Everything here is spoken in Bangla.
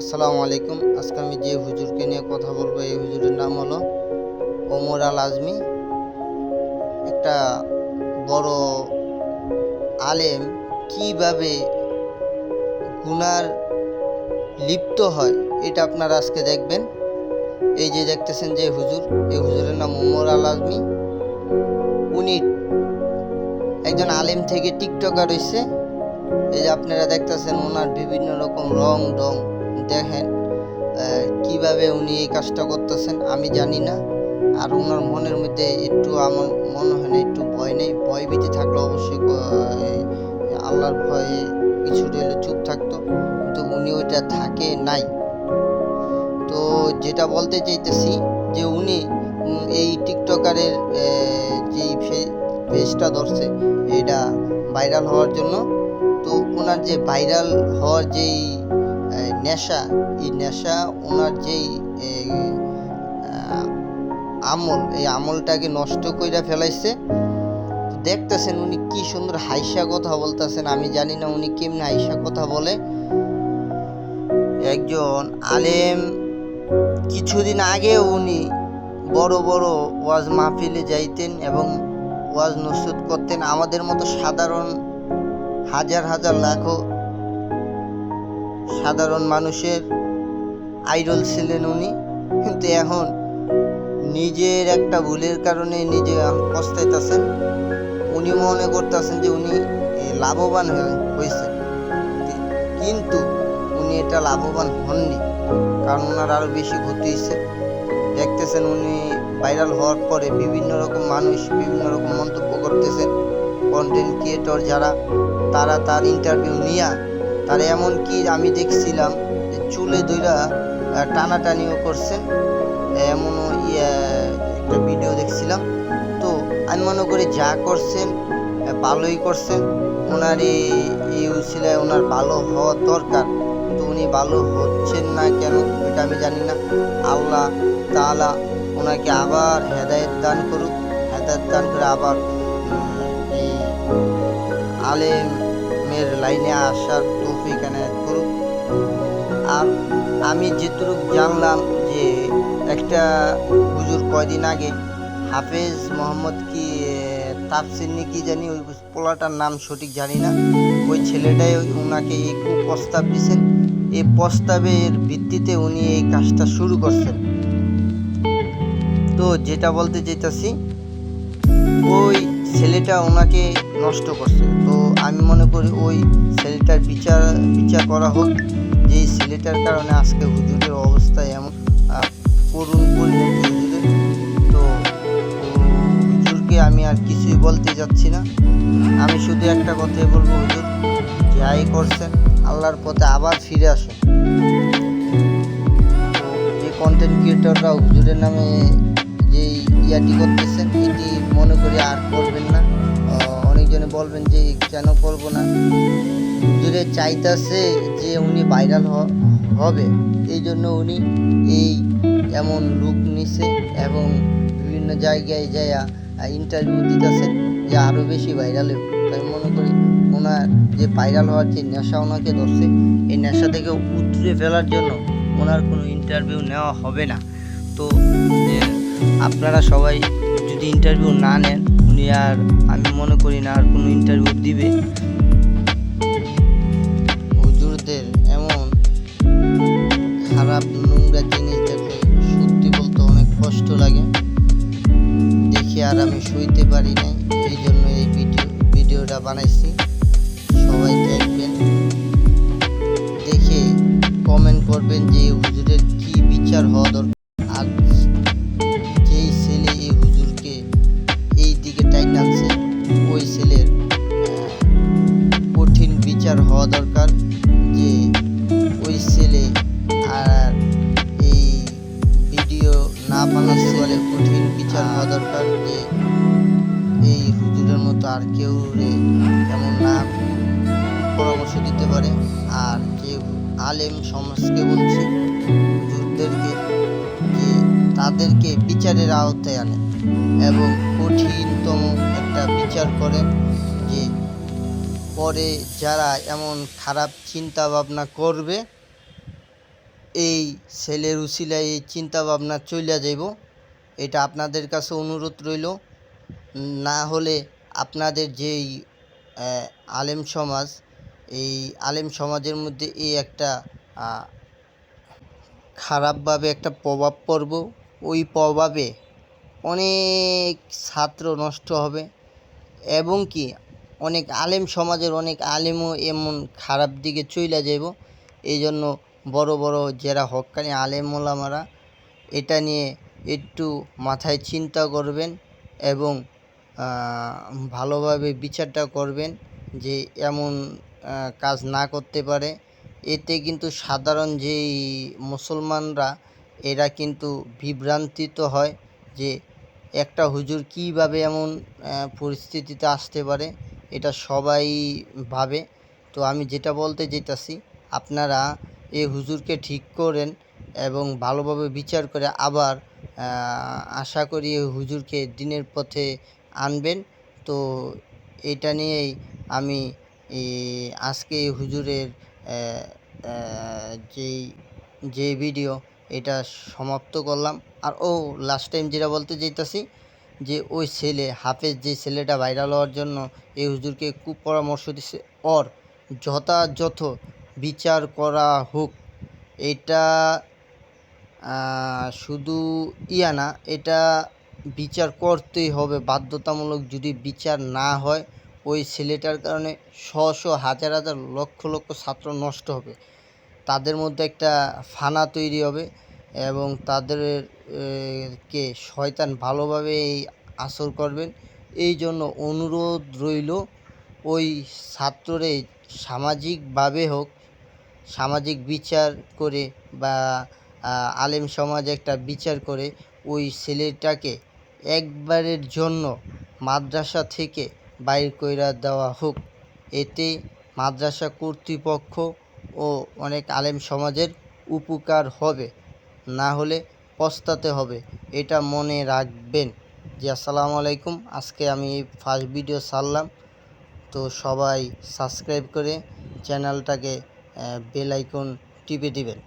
আসসালামু আলাইকুম। আজকে আমি যে হুজুরকে নিয়ে কথা বলব, এই হুজুরের নাম হলো ওমর আল আজমি। একটা বড় আলেম কীভাবে গুনার লিপ্ত হয়, এটা আপনারা আজকে দেখবেন। এই যে দেখতেছেন যে হুজুর, এই হুজুরের নাম ওমর আল আজমি। উনি একজন আলেম থেকে টিকটকার হয়েছে এই যে আপনারা দেখতেছেন ওনার বিভিন্ন রকম রং ডং দেখেন কীভাবে উনি এই কাজটা করতেছেন আমি জানি না। আর ওনার মনের মধ্যে একটু আমার মনে হয় না, একটু ভয় নেই। ভয় ভীতি থাকলে অবশ্যই আল্লাহর ভয়ে কিছু হলে চুপ থাকতো। কিন্তু উনি ওইটা থাকে নাই। তো যেটা বলতে চাইতেছি যে উনি এই টিকটকারের যেই পেজটা ধরছে, এটা ভাইরাল হওয়ার জন্য। তো ওনার যে ভাইরাল হওয়ার যেই নেশা, এই নেশা ওনার যেই আমল, এই আমলটাকে নষ্ট কইরা ফেলাইছে। দেখতেছেন উনি কি সুন্দর হাইসা কথা বলতেছেন, আমি জানি না উনি কেমনি হাইসা কথা বলে। একজন আলেম, কিছুদিন আগে উনি বড় বড় ওয়াজ মাহফিলে যাইতেন এবং ওয়াজ নসরত করতেন। আমাদের মতো সাধারণ হাজার হাজার লাখো সাধারণ মানুষের আইডল ছিলেন উনি। কিন্তু এখন নিজের একটা ভুলের কারণে নিজে পস্তাইতেছেন। উনি মনে করতেছেন যে উনি লাভবান হয়ে- হয়েছেন কিন্তু উনি এটা লাভবান হননি, কারণ ওনার আরও বেশি ক্ষতি হয়েছে। দেখতেছেন উনি ভাইরাল হওয়ার পরে বিভিন্ন রকম মানুষ, বিভিন্ন রকম মন্তব্য করতেছেন। কন্টেন্ট ক্রিয়েটর যারা, তারা তার ইন্টারভিউ নিয়া তারা এমন কি আমি দেখছিলাম যে চুলে দইরা টানাটানিও করছেন এমনও ইয়ে একটা ভিডিও দেখছিলাম। তো আমি মনে করি যা করছেন ভালোই করছেন। ওনার এই উচিলায় ওনার ভালো হওয়া দরকার। কিন্তু উনি ভালো হচ্ছেন না কেন, এটা আমি জানি না। আল্লাহ তালা ওনাকে আবার হেদায়েত দান করুক। হেদায়েত দান করে আবার এই আলেমের লাইনে আসার তৌফিক এনায়েত করুক। আর আমি যেটুকু জানলাম যে একটা হুজুর কয়দিন আগে হাফেজ মোহাম্মদ কি তাফসির কি জানি ওই পোলাটার নাম সঠিক জানি না। ওই ছেলেটাই ওনাকে এই প্রস্তাব দিছেন। এই প্রস্তাবের ভিত্তিতে উনি এই কাজটা শুরু করছেন। তো যেটা বলতে চাইতাছি, ওই ছেলেটা ওনাকে নষ্ট করছে। তো আমি মনে করি ওই ছেলেটার বিচার বিচার করা হোক যে এই ছেলেটার কারণে আজকে হুজুরের অবস্থা এমন করুণ পরিণতি হুজুরের তো, হুজুরকে আমি আর কিছুই বলতে যাচ্ছি না। আমি শুধু একটা কথাই বলব হুজুর, যাই করছেন, আল্লাহর পথে আবার ফিরে আসেন। যে কন্টেন্ট ক্রিয়েটররা হুজুরের নামে যে ইয়াটি করতেছেন, এটি মনে করি আর করবেন না। অনেকজনে বলবেন যে কেন করব না? হুজুরে চাইতাছে যে উনি ভাইরাল হবে। এই জন্য উনি এই এমন লুক নিছে এবং বিভিন্ন জায়গায় যাইয়া ইন্টারভিউ দিতেছেন যে আরও বেশি ভাইরাল হবে তাই মনে করি ওনার যে ভাইরাল হওয়ার যে নেশা ওনাকে ধরছে, এই নেশা থেকে উতরে ফেলার জন্য ওনার কোনো ইন্টারভিউ নেওয়া হবে না। তো আপনারা সবাই যদি ইন্টারভিউ না নেন উনি আর আমি মনে করি না আর কোনো ইন্টারভিউ দিবে। হুজুরদের এমন খারাপ নোংরা জিনিস দেখলে সত্যি বলতে অনেক কষ্ট লাগে। দেখে আর আমি সইতে পারি নাই, এই জন্য এই ভিডিও, ভিডিওটা বানাইছি। সবাই দেখবেন, দেখে কমেন্ট করবেন যে হুজুরের কি বিচার হওয়া দরকার। বিচার হওয়া দরকার যে ওই ছেলে আর এই ভিডিও না বানাতে পারে কঠিন বিচার হওয়া দরকার যে এই হুজুরের মতো আর কেউ এমন না পরামর্শ দিতে পারে। আর যে আলেম সমাজকে বলছি, হুজুরদেরকে যে তাদেরকে বিচারের আওতায় আনে এবং কঠিনতম একটা বিচার করেন যে পরে যারা এমন খারাপ চিন্তা ভাবনা করবে, এই ছেলের উসিলায় এই চিন্তা ভাবনা চইলা যাইব। এটা আপনাদের কাছে অনুরোধ রইল। না হলে আপনাদের যেই আলেম সমাজ, এই আলেম সমাজের মধ্যে এই একটা খারাপভাবে একটা প্রভাব পড়ব। ওই প্রভাবে অনেক ছাত্র নষ্ট হবে। এবং কি অনেক আলেম সমাজের অনেক আলেমও এমন খারাপ দিকে চইলা যাব এই জন্য বড় বড় যারা হক্কানি আলেম ওলামারা, এটা নিয়ে একটু মাথায় চিন্তা করবেন এবং ভালোভাবে বিচারটা করবেন যে এমন কাজ না করতে পারে। এতে কিন্তু সাধারণ যেই মুসলমানরা, এরা কিন্তু বিভ্রান্তিত হয় যে একটা হুজুর কীভাবে এমন পরিস্থিতিতে আসতে পারে। এটা সবাই ভাবে। তো আমি যেটা বলতে যেতেছি আপনারা এই হুজুরকে ঠিক করেন এবং ভালোভাবে বিচার করে আবার আশা করি এই হুজুরকে দিনের পথে আনবেন। তো এটা নিয়েই আমি আজকে এই হুজুরের যেই যে ভিডিও এটা সমাপ্ত করলাম। আর ও লাস্ট টাইম যেটা বলতে যেতেছি যে ওই ছেলে, হাফেজ যে ছেলেটা ভাইরাল হওয়ার জন্য এই হুজুরকে খুব পরামর্শ দিচ্ছে ওর যথাযথ বিচার করা হোক। এটা শুধু ইয়া না, এটা বিচার করতেই হবে। বাধ্যতামূলক যদি বিচার না হয়, ওই ছেলেটার কারণে শ শ হাজার হাজার লক্ষ লক্ষ ছাত্র নষ্ট হবে। তাদের মধ্যে একটা ফানা তৈরি হবে এবং তাদের কে শয়তান ভালোভাবে এই আসর করবেন। এই জন্য অনুরোধ রইল, ওই ছাত্ররে সামাজিকভাবে হোক, সামাজিক বিচার করে বা আলেম সমাজ একটা বিচার করে, ওই ছেলেটাকে একবারের জন্য মাদ্রাসা থেকে বাইর কইরা দেওয়া হোক। এতে মাদ্রাসা কর্তৃপক্ষ ও অনেক আলেম সমাজের উপকার হবে। না হলে পস্তাতে হবে। এটা মনে রাখবেন জি আসসালামু আলাইকুম। আজকে আমি ফার্স্ট ভিডিও ছাড়লাম। তো সবাই সাবস্ক্রাইব করে চ্যানেলটাকে বেল আইকন টিপে দিবেন।